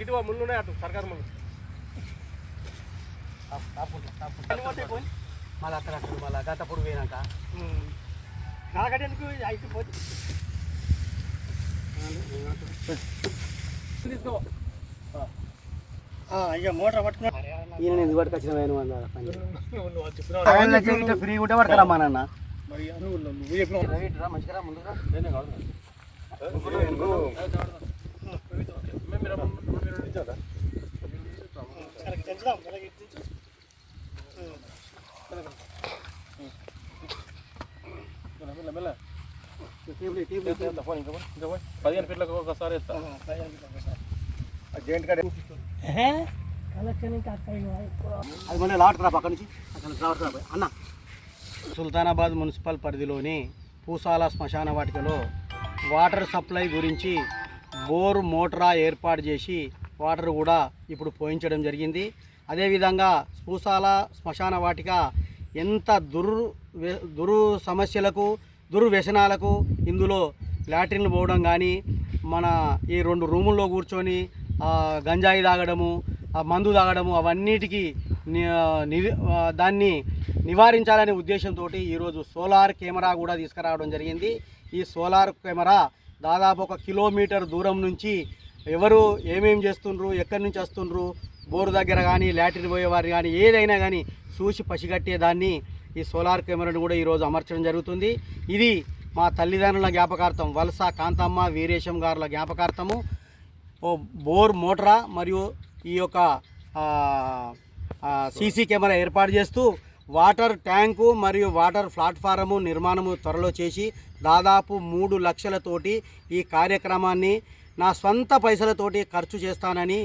ఇటు ముందు ఉన్నాయి అటు సర్కారు ముందు. మళ్ళీ అక్కడ అక్కడ మళ్ళీ గతప్పుడు పోయినాక. నాకంటే ఎందుకు అయితే పోతే తీసుకో. ఇక మోటార్ పట్టుకున్నా. ఈయన ఎందుకు పట్టుకొచ్చిన ఫ్రీ ఉంటే పడతారమ్మా నాన్న? మరి నువ్వు మంచిగా ముందుగా పదిహేను ఫీట్లకు ఒకసారి ఇస్తా. జైంట్ కాడ అది మన లాట్రా పక్క నుంచి. అక్కడ. అన్న. సుల్తానాబాద్ మున్సిపల్ పరిధిలోని పూసాల శ్మశాన వాటికలో వాటర్ సప్లై గురించి బోర్ మోటరా ఏర్పాటు చేసి వాటర్ కూడా ఇప్పుడు పోయించడం జరిగింది. అదేవిధంగా స్పూసాల శ్మశాన వాటిక ఎంత దుర్ వ్య- దురు సమస్యలకు దుర్వ్యసనాలకు ఇందులో లాట్రిన్లు పోవడం కానీ మన ఈ రెండు రూముల్లో కూర్చొని గంజాయి తాగడము మందు తాగడము అవన్నిటికీ ని- దాన్ని నివారించాలనే ఉద్దేశంతో ఈరోజు సోలార్ కెమెరా కూడా తీసుకురావడం జరిగింది. ఈ సోలార్ కెమెరా దాదాపు ఒక కిలోమీటర్ దూరం నుంచి ఎవరు ఏమేం చేస్తుండ్రు ఎక్కడి నుంచి వస్తుండ్రు బోరు దగ్గర కానీ లాటరీ పోయేవారు కానీ ఏదైనా కానీ చూసి పసిగట్టేదాన్ని ఈ సోలార్ కెమెరాను కూడా ఈరోజు అమర్చడం జరుగుతుంది. ఇది మా తల్లిదండ్రుల జ్ఞాపకార్థం వలస కాంతమ్మ వీరేశం గారుల జ్ఞాపకార్థము. ఓ బోర్ మోటరా మరియు ఈ యొక్క సీసీ కెమెరా ఏర్పాటు చేస్తూ వాటర్ ట్యాంకు మరియు వాటర్ ప్లాట్ఫారము నిర్మాణము త్వరలో చేసి దాదాపు మూడు లక్షలతోటి ఈ కార్యక్రమాన్ని నా స్వంత పైసలతోటి ఖర్చు చేస్తానని